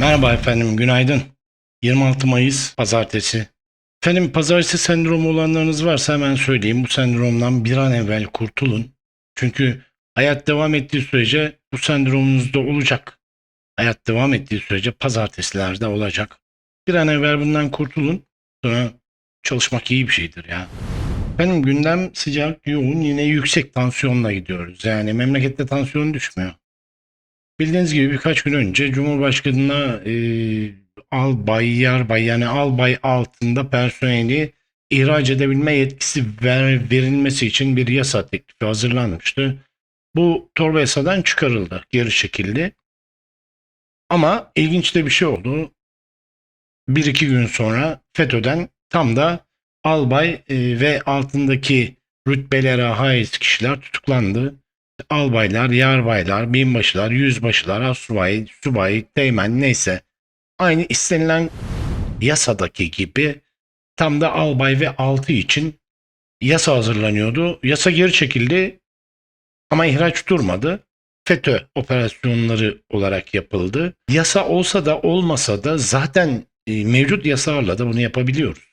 Merhaba efendim, günaydın. 26 Mayıs Pazartesi. Efendim pazartesi sendromu olanlarınız varsa hemen söyleyeyim. Bu sendromdan bir an evvel kurtulun. Çünkü hayat devam ettiği sürece bu sendromunuz da olacak. Hayat devam ettiği sürece pazartesilerde olacak. Bir an evvel bundan kurtulun. Sonra çalışmak iyi bir şeydir ya. Efendim gündem sıcak, yoğun, yine yüksek tansiyonla gidiyoruz. Yani memlekette tansiyon düşmüyor. Bildiğiniz gibi birkaç gün önce Cumhurbaşkanı'na e, albay, yarbay yani albay altında personeli ihraç edebilme yetkisi ver, verilmesi için bir yasa teklifi hazırlanmıştı. Bu torba yasadan çıkarıldı, geri çekildi. Ama ilginç de bir şey oldu. Bir iki gün sonra FETÖ'den tam da albay e, ve altındaki rütbelere haiz kişiler tutuklandı albaylar, yarbaylar, binbaşılar, yüzbaşılar, asubay, subay, teğmen neyse aynı istenilen yasadaki gibi tam da albay ve altı için yasa hazırlanıyordu. Yasa geri çekildi ama ihraç durmadı. FETÖ operasyonları olarak yapıldı. Yasa olsa da olmasa da zaten e, mevcut yasalarla da bunu yapabiliyoruz.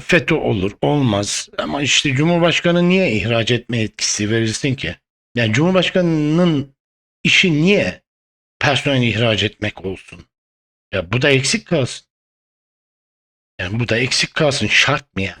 FETÖ olur, olmaz ama işte Cumhurbaşkanı niye ihraç etme yetkisi verilsin ki? Yani Cumhurbaşkanı'nın işi niye personel ihraç etmek olsun? Ya bu da eksik kalsın. Yani bu da eksik kalsın şart mı ya?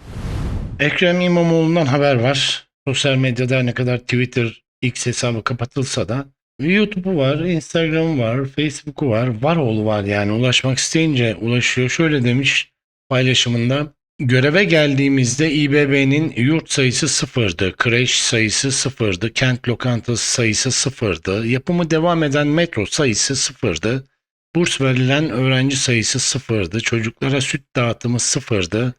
Ekrem İmamoğlu'ndan haber var. Sosyal medyada ne kadar Twitter X hesabı kapatılsa da YouTube'u var, Instagram'ı var, Facebook'u var, var oğlu var yani ulaşmak isteyince ulaşıyor. Şöyle demiş paylaşımında Göreve geldiğimizde İBB'nin yurt sayısı sıfırdı, kreş sayısı sıfırdı, kent lokantası sayısı sıfırdı, yapımı devam eden metro sayısı sıfırdı, burs verilen öğrenci sayısı sıfırdı, çocuklara süt dağıtımı sıfırdı,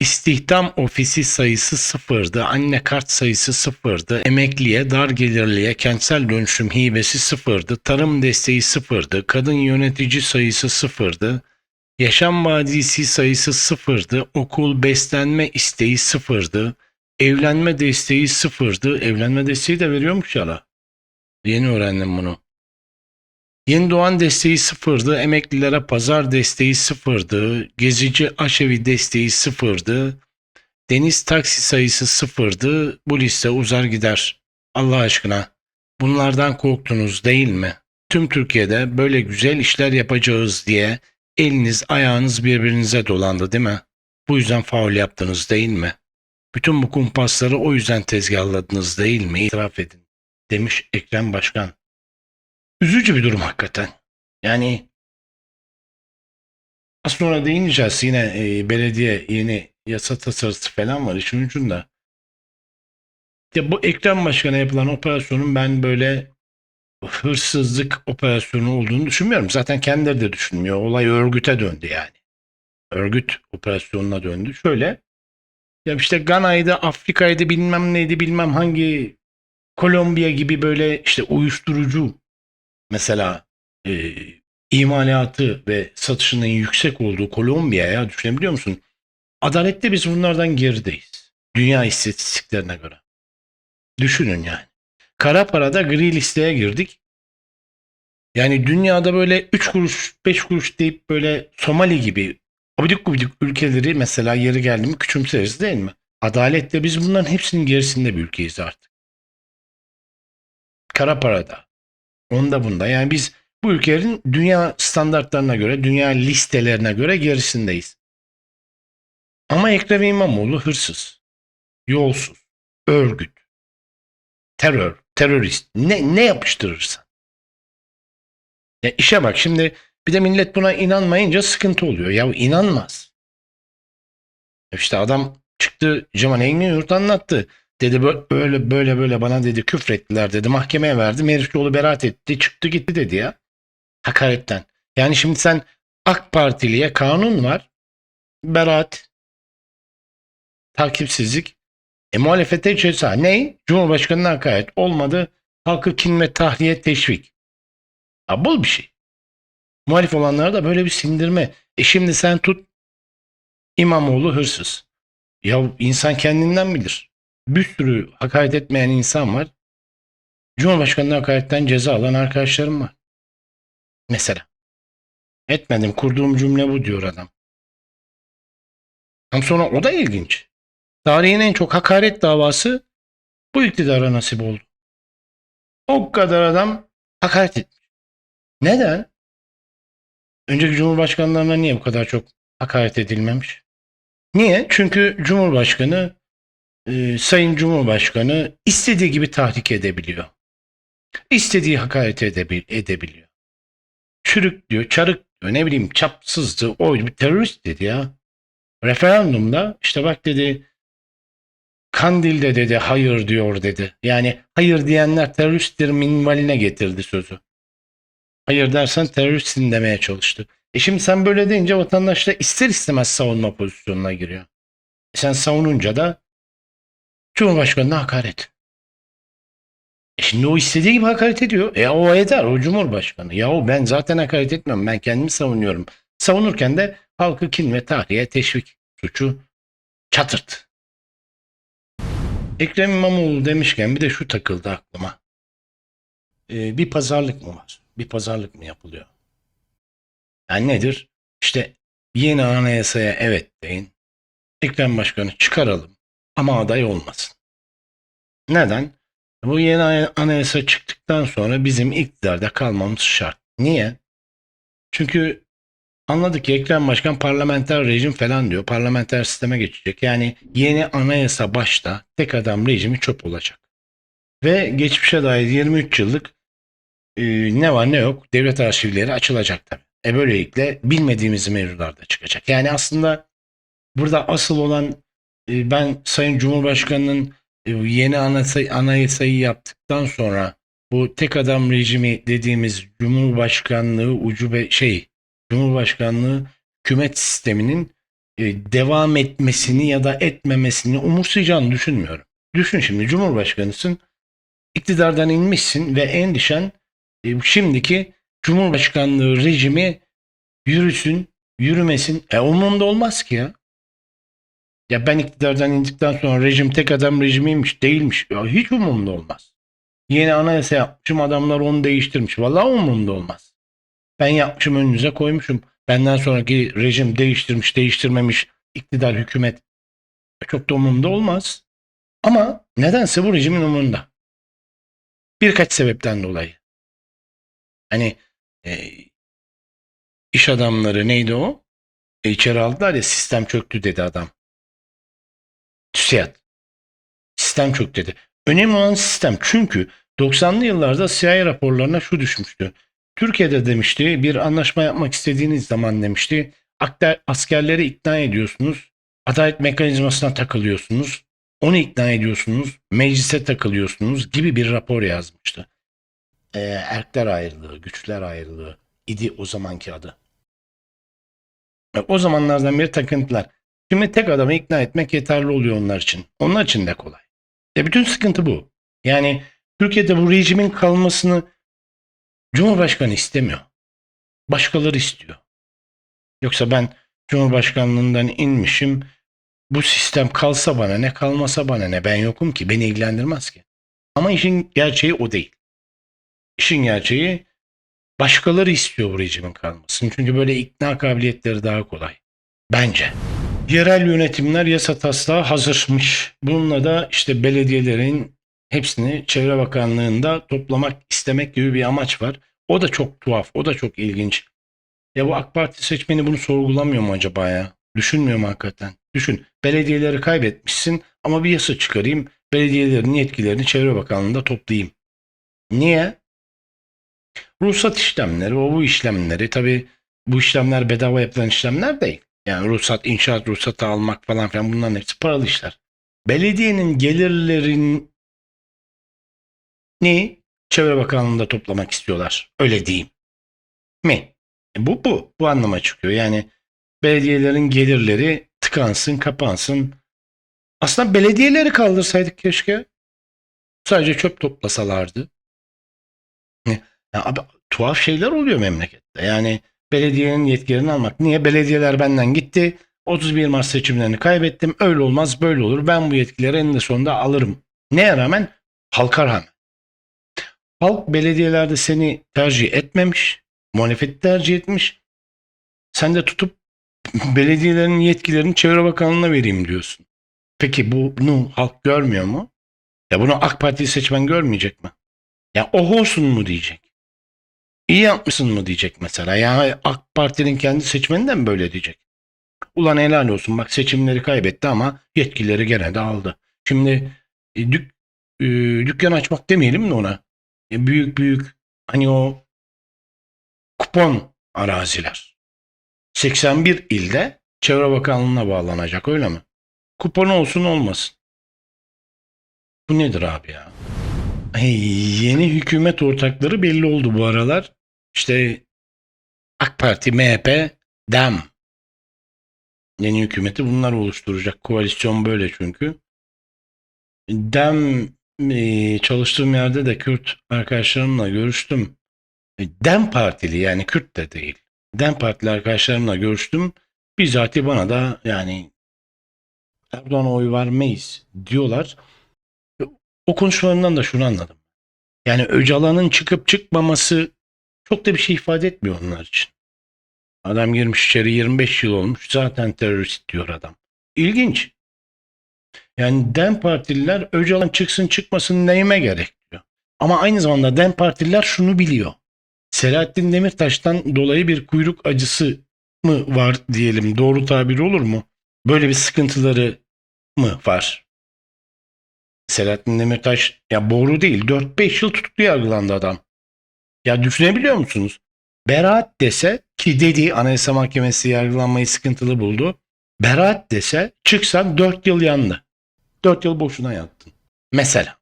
istihdam ofisi sayısı sıfırdı, anne kart sayısı sıfırdı, emekliye, dar gelirliye, kentsel dönüşüm hibesi sıfırdı, tarım desteği sıfırdı, kadın yönetici sayısı sıfırdı, Yaşam vadisi sayısı sıfırdı. Okul beslenme isteği sıfırdı. Evlenme desteği sıfırdı. Evlenme desteği de veriyormuş ya Yeni öğrendim bunu. Yeni doğan desteği sıfırdı. Emeklilere pazar desteği sıfırdı. Gezici aşevi desteği sıfırdı. Deniz taksi sayısı sıfırdı. Bu liste uzar gider. Allah aşkına. Bunlardan korktunuz değil mi? Tüm Türkiye'de böyle güzel işler yapacağız diye Eliniz ayağınız birbirinize dolandı değil mi? Bu yüzden faul yaptınız değil mi? Bütün bu kumpasları o yüzden tezgahladınız değil mi? İtiraf edin. Demiş Ekrem Başkan. Üzücü bir durum hakikaten. Yani az sonra değineceğiz yine e, belediye yeni yasa tasarısı falan var işin ucunda. Ya bu Ekrem Başkan'a yapılan operasyonun ben böyle hırsızlık operasyonu olduğunu düşünmüyorum. Zaten kendileri de düşünmüyor. Olay örgüte döndü yani. Örgüt operasyonuna döndü. Şöyle ya işte Gana'ydı, Afrika'ydı bilmem neydi bilmem hangi Kolombiya gibi böyle işte uyuşturucu mesela e, imalatı ve satışının yüksek olduğu Kolombiya'ya düşünebiliyor musun? Adalette biz bunlardan gerideyiz. Dünya istatistiklerine göre. Düşünün yani. Kara parada gri listeye girdik. Yani dünyada böyle 3 kuruş 5 kuruş deyip böyle Somali gibi abidik gubidik ülkeleri mesela yeri geldi mi küçümseriz değil mi? Adaletle biz bunların hepsinin gerisinde bir ülkeyiz artık. Kara parada. Onda bunda. Yani biz bu ülkelerin dünya standartlarına göre, dünya listelerine göre gerisindeyiz. Ama Ekrem İmamoğlu hırsız, yolsuz, örgüt, terör, terörist ne, ne yapıştırırsan. Ya işe bak şimdi bir de millet buna inanmayınca sıkıntı oluyor. Ya inanmaz. İşte adam çıktı Cemal Engin Yurt anlattı. Dedi böyle böyle böyle bana dedi küfrettiler dedi. Mahkemeye verdim. Herif yolu beraat etti. Çıktı gitti dedi ya. Hakaretten. Yani şimdi sen AK Partiliye kanun var. Beraat. Takipsizlik. E muhalefete ceza. Ne? Cumhurbaşkanına hakaret. Olmadı. Halkı kin ve tahliye teşvik. Ha, bul bir şey. Muhalif olanlara da böyle bir sindirme. E şimdi sen tut İmamoğlu hırsız. Ya insan kendinden bilir. Bir sürü hakaret etmeyen insan var. Cumhurbaşkanına hakaretten ceza alan arkadaşlarım var. Mesela. Etmedim. Kurduğum cümle bu diyor adam. Ama sonra o da ilginç. Tarihin en çok hakaret davası bu iktidara nasip oldu. O kadar adam hakaret etmiş. Neden? Önceki cumhurbaşkanlarına niye bu kadar çok hakaret edilmemiş? Niye? Çünkü Cumhurbaşkanı e, Sayın Cumhurbaşkanı istediği gibi tahrik edebiliyor. İstediği hakaret edebil edebiliyor. Çürük diyor, çarık diyor, ne bileyim çapsızdı, o bir terörist dedi ya. Referandumda işte bak dedi Kandil'de dedi hayır diyor dedi. Yani hayır diyenler teröristtir minvaline getirdi sözü. Hayır dersen teröristsin demeye çalıştı. E şimdi sen böyle deyince vatandaş da ister istemez savunma pozisyonuna giriyor. E sen savununca da Cumhurbaşkanı'na hakaret. E şimdi o istediği gibi hakaret ediyor. E o eder o Cumhurbaşkanı. Yahu ben zaten hakaret etmiyorum. Ben kendimi savunuyorum. Savunurken de halkı kin ve tahriye teşvik suçu çatırt. Ekrem İmamoğlu demişken bir de şu takıldı aklıma. Ee, bir pazarlık mı var? Bir pazarlık mı yapılıyor? Yani nedir? İşte yeni anayasaya evet deyin. Ekrem Başkan'ı çıkaralım ama aday olmasın. Neden? Bu yeni anayasa çıktıktan sonra bizim iktidarda kalmamız şart. Niye? Çünkü anladık ki Ekrem Başkan parlamenter rejim falan diyor. Parlamenter sisteme geçecek. Yani yeni anayasa başta tek adam rejimi çöp olacak. Ve geçmişe dair 23 yıllık e, ne var ne yok devlet arşivleri açılacak tabii. E böylelikle bilmediğimiz mevzular da çıkacak. Yani aslında burada asıl olan e, ben Sayın Cumhurbaşkanı'nın e, yeni anayasa, anayasayı yaptıktan sonra bu tek adam rejimi dediğimiz Cumhurbaşkanlığı ucube şey Cumhurbaşkanlığı hükümet sisteminin e, devam etmesini ya da etmemesini umursayacağını düşünmüyorum. Düşün şimdi Cumhurbaşkanısın, iktidardan inmişsin ve endişen e, şimdiki Cumhurbaşkanlığı rejimi yürüsün, yürümesin. E umurumda olmaz ki ya. Ya ben iktidardan indikten sonra rejim tek adam rejimiymiş, değilmiş. Ya hiç umurumda olmaz. Yeni anayasa yapmışım, adamlar onu değiştirmiş. Vallahi umurumda olmaz. Ben yapmışım önünüze koymuşum. Benden sonraki rejim değiştirmiş, değiştirmemiş, iktidar, hükümet. Çok da umurumda olmaz. Ama nedense bu rejimin umurunda. Birkaç sebepten dolayı. Hani e, iş adamları neydi o? E, içeri aldılar ya sistem çöktü dedi adam. TÜSİAD. Sistem çöktü dedi. Önemli olan sistem çünkü 90'lı yıllarda CIA raporlarına şu düşmüştü. Türkiye'de demişti bir anlaşma yapmak istediğiniz zaman demişti askerleri ikna ediyorsunuz. Adalet mekanizmasına takılıyorsunuz. Onu ikna ediyorsunuz. Meclise takılıyorsunuz gibi bir rapor yazmıştı. Ee, erkler ayrılığı, güçler ayrılığı idi o zamanki adı. O zamanlardan beri takıntılar. Şimdi tek adamı ikna etmek yeterli oluyor onlar için. Onlar için de kolay. E bütün sıkıntı bu. Yani Türkiye'de bu rejimin kalmasını Cumhurbaşkanı istemiyor. Başkaları istiyor. Yoksa ben Cumhurbaşkanlığından inmişim. Bu sistem kalsa bana ne kalmasa bana ne ben yokum ki beni ilgilendirmez ki. Ama işin gerçeği o değil. İşin gerçeği başkaları istiyor bu rejimin kalmasını. Çünkü böyle ikna kabiliyetleri daha kolay. Bence. Yerel yönetimler yasa taslağı hazırmış. Bununla da işte belediyelerin hepsini Çevre Bakanlığı'nda toplamak istemek gibi bir amaç var. O da çok tuhaf, o da çok ilginç. Ya bu AK Parti seçmeni bunu sorgulamıyor mu acaba ya? Düşünmüyor mu hakikaten? Düşün, belediyeleri kaybetmişsin ama bir yasa çıkarayım, belediyelerin yetkilerini Çevre Bakanlığı'nda toplayayım. Niye? Ruhsat işlemleri, o bu işlemleri tabii bu işlemler bedava yapılan işlemler değil. Yani ruhsat, inşaat ruhsatı almak falan filan bunların hepsi paralı işler. Belediyenin gelirlerini Çevre Bakanlığı'nda toplamak istiyorlar. Öyle diyeyim. Mi? E bu bu. Bu anlama çıkıyor. Yani belediyelerin gelirleri tıkansın, kapansın. Aslında belediyeleri kaldırsaydık keşke. Sadece çöp toplasalardı. Ya abi, tuhaf şeyler oluyor memlekette. Yani belediyenin yetkilerini almak. Niye? Belediyeler benden gitti. 31 Mart seçimlerini kaybettim. Öyle olmaz böyle olur. Ben bu yetkileri eninde sonunda alırım. Neye rağmen? Halka rağmen. Halk belediyelerde seni tercih etmemiş. Muhalefeti tercih etmiş. Sen de tutup belediyelerin yetkilerini Çevre Bakanlığı'na vereyim diyorsun. Peki bunu halk görmüyor mu? Ya bunu AK Parti seçmen görmeyecek mi? Ya oh olsun mu diyecek? İyi yapmışsın mı diyecek mesela. Ya AK Parti'nin kendi seçmeni de mi böyle diyecek? Ulan helal olsun bak seçimleri kaybetti ama yetkileri gene de aldı. Şimdi e, dük, e, dükkan açmak demeyelim de ona. Büyük büyük hani o kupon araziler. 81 ilde Çevre Bakanlığı'na bağlanacak öyle mi? Kupon olsun olmasın. Bu nedir abi ya? Hey, yeni hükümet ortakları belli oldu bu aralar. İşte AK Parti, MHP, DEM. Yeni hükümeti bunlar oluşturacak. Koalisyon böyle çünkü. DEM e, çalıştığım yerde de Kürt arkadaşlarımla görüştüm. E, DEM Partili yani Kürt de değil. DEM Partili arkadaşlarımla görüştüm. Bizzati bana da yani Erdoğan'a oy vermeyiz diyorlar. E, O konuşmalarından da şunu anladım. Yani Öcalan'ın çıkıp çıkmaması çok da bir şey ifade etmiyor onlar için. Adam girmiş içeri 25 yıl olmuş zaten terörist diyor adam. İlginç. Yani DEM Partililer Öcalan çıksın çıkmasın neyime gerek diyor. Ama aynı zamanda DEM Partililer şunu biliyor. Selahattin Demirtaş'tan dolayı bir kuyruk acısı mı var diyelim doğru tabir olur mu? Böyle bir sıkıntıları mı var? Selahattin Demirtaş ya boru değil 4-5 yıl tutuklu yargılandı adam. Ya düşünebiliyor musunuz? Beraat dese ki dediği Anayasa Mahkemesi yargılanmayı sıkıntılı buldu. Beraat dese çıksan 4 yıl yandı. 4 yıl boşuna yattın. Mesela.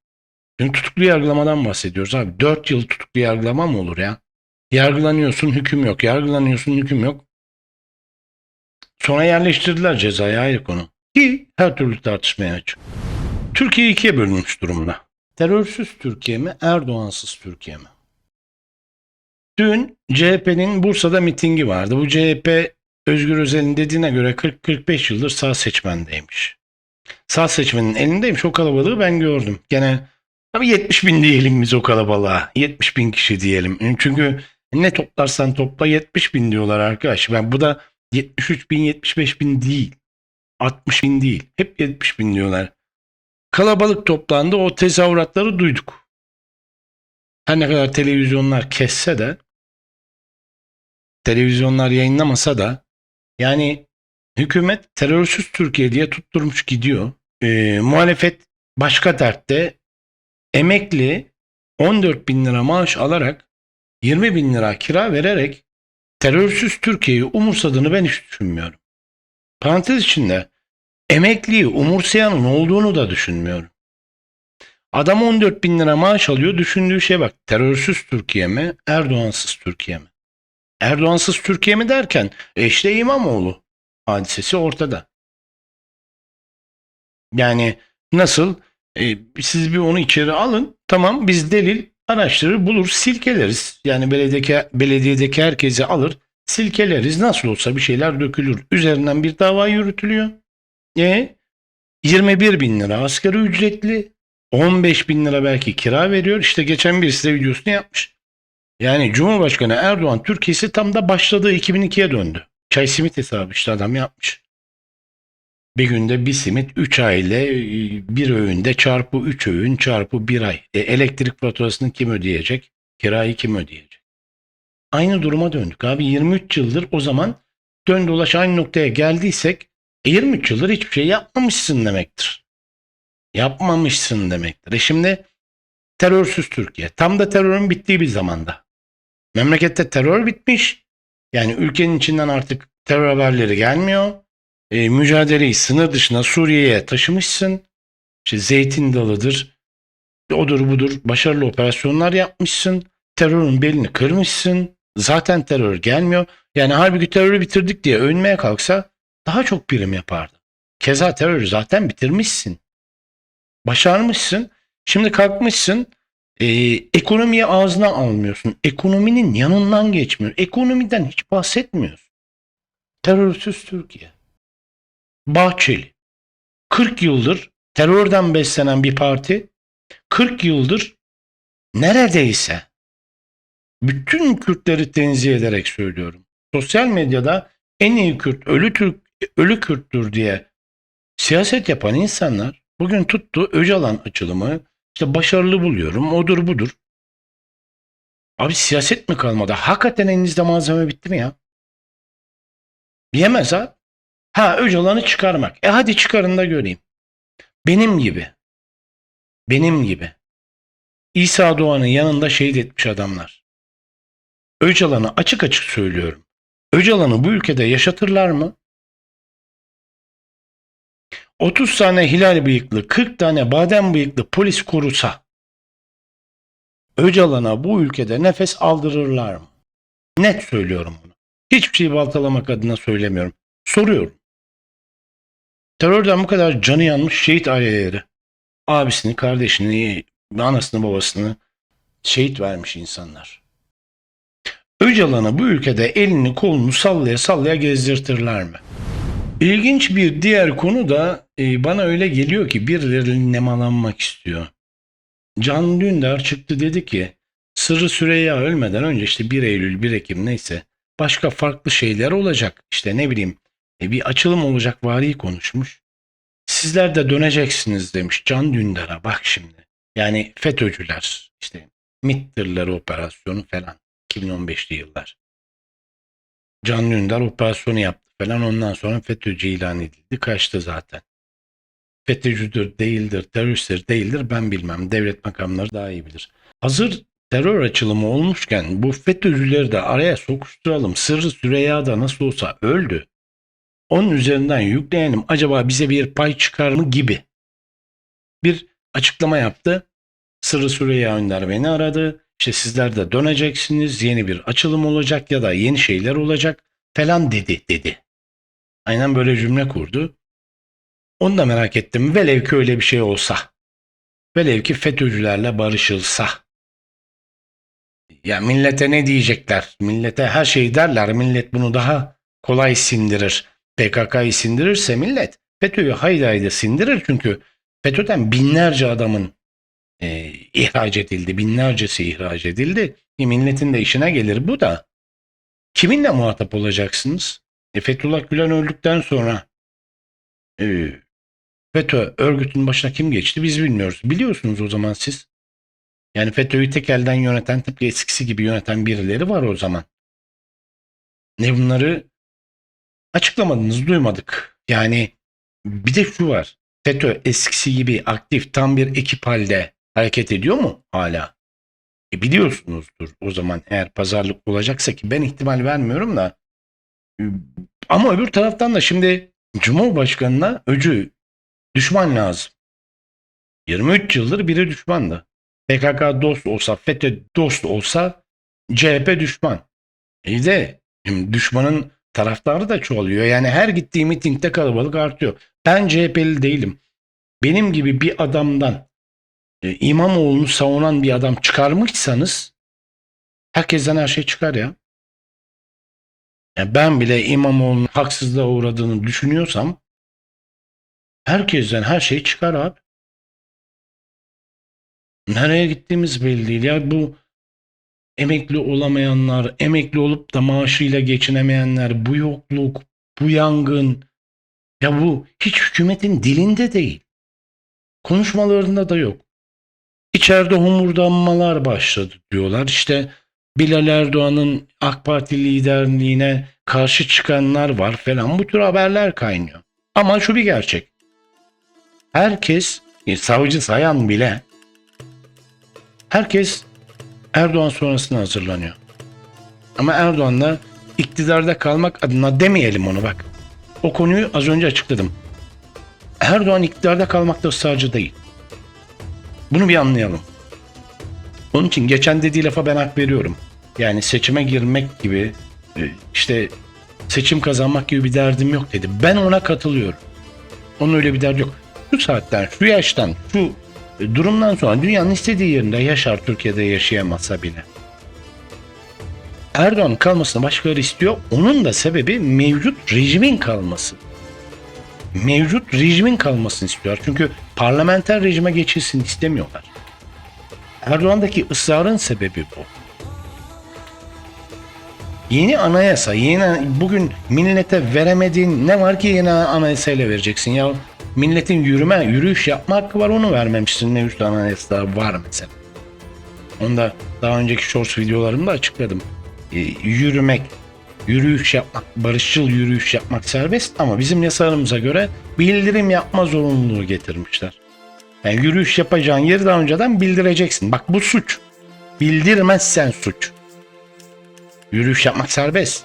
Şimdi tutuklu yargılamadan bahsediyoruz abi. 4 yıl tutuklu yargılama mı olur ya? Yargılanıyorsun hüküm yok. Yargılanıyorsun hüküm yok. Sonra yerleştirdiler cezayı ayrı konu. Ki her türlü tartışmaya açık. Türkiye ikiye bölünmüş durumda. Terörsüz Türkiye mi, Erdoğansız Türkiye mi? Dün CHP'nin Bursa'da mitingi vardı. Bu CHP Özgür Özel'in dediğine göre 40-45 yıldır sağ seçmendeymiş. Sağ seçmenin elindeymiş o kalabalığı ben gördüm. Gene tabii 70 bin diyelim biz o kalabalığa. 70 bin kişi diyelim. Çünkü ne toplarsan topla 70 bin diyorlar arkadaş. Ben bu da 73 bin 75 bin değil. 60 bin değil. Hep 70 bin diyorlar. Kalabalık toplandı o tezahüratları duyduk. Her ne kadar televizyonlar kesse de televizyonlar yayınlamasa da yani hükümet terörsüz Türkiye diye tutturmuş gidiyor. Ee, muhalefet başka dertte emekli 14 bin lira maaş alarak 20 bin lira kira vererek terörsüz Türkiye'yi umursadığını ben hiç düşünmüyorum. Parantez içinde emekliyi umursayanın olduğunu da düşünmüyorum. Adam 14 bin lira maaş alıyor. Düşündüğü şey bak. Terörsüz Türkiye mi? Erdoğansız Türkiye mi? Erdoğansız Türkiye mi derken e işte İmamoğlu hadisesi ortada. Yani nasıl? E, siz bir onu içeri alın. Tamam biz delil araştırır bulur silkeleriz. Yani belediyedeki, belediyedeki herkesi alır silkeleriz. Nasıl olsa bir şeyler dökülür. Üzerinden bir dava yürütülüyor. E 21 bin lira asgari ücretli 15 bin lira belki kira veriyor. İşte geçen birisi de videosunu yapmış. Yani Cumhurbaşkanı Erdoğan Türkiye'si tam da başladığı 2002'ye döndü. Çay simit hesabı işte adam yapmış. Bir günde bir simit 3 aile bir öğünde çarpı 3 öğün çarpı 1 ay. E, elektrik faturasını kim ödeyecek? Kirayı kim ödeyecek? Aynı duruma döndük abi 23 yıldır o zaman dön dolaş aynı noktaya geldiysek 23 yıldır hiçbir şey yapmamışsın demektir. Yapmamışsın demektir. E şimdi terörsüz Türkiye. Tam da terörün bittiği bir zamanda. Memlekette terör bitmiş. Yani ülkenin içinden artık terör haberleri gelmiyor. E, mücadeleyi sınır dışına Suriye'ye taşımışsın. İşte Zeytin Dalı'dır. Odur budur başarılı operasyonlar yapmışsın. Terörün belini kırmışsın. Zaten terör gelmiyor. Yani halbuki terörü bitirdik diye övünmeye kalksa daha çok prim yapardı. Keza terörü zaten bitirmişsin. Başarmışsın. Şimdi kalkmışsın e, ekonomiye ağzına almıyorsun. Ekonominin yanından geçmiyor. Ekonomiden hiç bahsetmiyorsun. Terörsüz Türkiye. Bahçeli. 40 yıldır terörden beslenen bir parti 40 yıldır neredeyse bütün Kürtleri tenzih ederek söylüyorum. Sosyal medyada en iyi Kürt ölü Türk ölü Kürttür diye siyaset yapan insanlar bugün tuttu Öcalan açılımı işte başarılı buluyorum odur budur. Abi siyaset mi kalmadı? Hakikaten elinizde malzeme bitti mi ya? Yemez ha. Ha Öcalan'ı çıkarmak. E hadi çıkarın da göreyim. Benim gibi. Benim gibi. İsa Doğan'ın yanında şehit etmiş adamlar. Öcalan'ı açık açık söylüyorum. Öcalan'ı bu ülkede yaşatırlar mı? 30 tane hilal bıyıklı, 40 tane badem bıyıklı polis korusa Öcalan'a bu ülkede nefes aldırırlar mı? Net söylüyorum bunu. Hiçbir şeyi baltalamak adına söylemiyorum. Soruyorum. Terörden bu kadar canı yanmış şehit aileleri. Abisini, kardeşini, anasını, babasını şehit vermiş insanlar. Öcalan'a bu ülkede elini kolunu sallaya sallaya gezdirtirler mi? İlginç bir diğer konu da e, bana öyle geliyor ki birileri nemalanmak istiyor. Can Dündar çıktı dedi ki Sırrı Süreyya ölmeden önce işte 1 Eylül 1 Ekim neyse başka farklı şeyler olacak. İşte ne bileyim e, bir açılım olacak vari konuşmuş. Sizler de döneceksiniz demiş Can Dündar'a bak şimdi. Yani FETÖ'cüler işte MİT tırları operasyonu falan 2015'li yıllar. Can Dündar operasyonu yaptı falan ondan sonra FETÖ'cü ilan edildi kaçtı zaten. FETÖ'cüdür değildir teröristtir değildir ben bilmem devlet makamları daha iyi bilir. Hazır terör açılımı olmuşken bu FETÖ'cüleri de araya sokuşturalım. Sırrı Süreyya da nasıl olsa öldü. Onun üzerinden yükleyelim acaba bize bir pay çıkar mı gibi bir açıklama yaptı. Sırrı Süreyya Önder beni aradı. İşte sizler de döneceksiniz yeni bir açılım olacak ya da yeni şeyler olacak falan dedi dedi. Aynen böyle cümle kurdu. Onu da merak ettim. Velev ki öyle bir şey olsa. Velev ki FETÖ'cülerle barışılsa. Ya millete ne diyecekler? Millete her şeyi derler. Millet bunu daha kolay sindirir. PKK'yı sindirirse millet FETÖ'yü haydi haydi sindirir. Çünkü FETÖ'den binlerce adamın e, ihraç edildi. Binlercesi ihraç edildi. E, milletin de işine gelir bu da. Kiminle muhatap olacaksınız? E, Fethullah Gülen öldükten sonra e, FETÖ örgütün başına kim geçti biz bilmiyoruz. Biliyorsunuz o zaman siz. Yani FETÖ'yü tek elden yöneten tıpkı eskisi gibi yöneten birileri var o zaman. Ne bunları açıklamadınız duymadık. Yani bir de şu var. FETÖ eskisi gibi aktif tam bir ekip halde hareket ediyor mu hala? E biliyorsunuzdur o zaman eğer pazarlık olacaksa ki ben ihtimal vermiyorum da ama öbür taraftan da şimdi Cumhurbaşkanına öcü düşman lazım. 23 yıldır biri düşmandı. PKK dost olsa, FETÖ dost olsa CHP düşman. İyi de düşmanın taraftarı da çoğalıyor. Yani her gittiği mitingde kalabalık artıyor. Ben CHP'li değilim. Benim gibi bir adamdan e, İmamoğlu'nu savunan bir adam çıkarmışsanız herkesten her şey çıkar ya. Yani ben bile İmamoğlu'nun haksızlığa uğradığını düşünüyorsam herkesten her şey çıkar abi. Nereye gittiğimiz belli değil. Ya bu emekli olamayanlar, emekli olup da maaşıyla geçinemeyenler, bu yokluk, bu yangın ya bu hiç hükümetin dilinde değil. Konuşmalarında da yok. İçeride homurdanmalar başladı diyorlar. İşte Bilal Erdoğan'ın AK Parti liderliğine karşı çıkanlar var falan bu tür haberler kaynıyor. Ama şu bir gerçek. Herkes, e, savcı sayan bile herkes Erdoğan sonrasına hazırlanıyor. Ama Erdoğan'la iktidarda kalmak adına demeyelim onu bak. O konuyu az önce açıkladım. Erdoğan iktidarda kalmakta ısrarcı değil. Bunu bir anlayalım. Onun için geçen dediği lafa ben hak veriyorum. Yani seçime girmek gibi e, işte seçim kazanmak gibi bir derdim yok dedi. Ben ona katılıyorum. Onun öyle bir derdi yok. Şu saatten, şu yaştan, şu e, durumdan sonra dünyanın istediği yerinde yaşar Türkiye'de yaşayamazsa bile. Erdoğan kalmasını başkaları istiyor. Onun da sebebi mevcut rejimin kalması. Mevcut rejimin kalmasını istiyor. Çünkü parlamenter rejime geçilsin istemiyorlar. Erdoğan'daki ısrarın sebebi bu. Yeni anayasa, yeni bugün millete veremediğin ne var ki yeni anayasayla vereceksin ya? Milletin yürüme, yürüyüş yapma hakkı var onu vermemişsin. Ne üstü anayasada var mesela. Onu da daha önceki shorts videolarımda açıkladım. Ee, yürümek, yürüyüş yapmak, barışçıl yürüyüş yapmak serbest ama bizim yasalarımıza göre bildirim yapma zorunluluğu getirmişler. Yani yürüyüş yapacağın yeri daha önceden bildireceksin. Bak bu suç. Bildirmezsen suç. Yürüyüş yapmak serbest.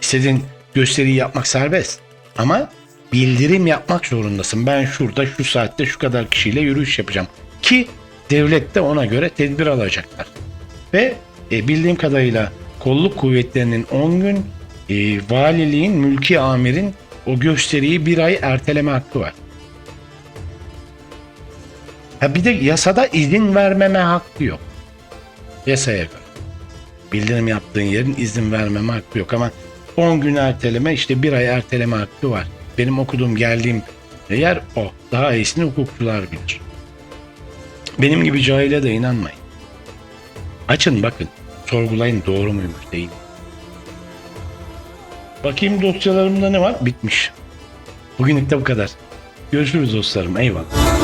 İstediğin gösteriyi yapmak serbest. Ama bildirim yapmak zorundasın. Ben şurada şu saatte şu kadar kişiyle yürüyüş yapacağım. Ki devlet de ona göre tedbir alacaklar. Ve e, bildiğim kadarıyla kolluk kuvvetlerinin 10 gün e, valiliğin, mülki amirin o gösteriyi bir ay erteleme hakkı var. Ha bir de yasada izin vermeme hakkı yok. Yasaya göre. Bildirim yaptığın yerin izin vermeme hakkı yok ama 10 gün erteleme işte bir ay erteleme hakkı var. Benim okuduğum geldiğim yer o. Daha iyisini hukukçular bilir. Benim gibi cahile de inanmayın. Açın bakın. Sorgulayın doğru muymuş değil? Bakayım dosyalarımda ne var? Bitmiş. Bugünlük de bu kadar. Görüşürüz dostlarım. Eyvallah.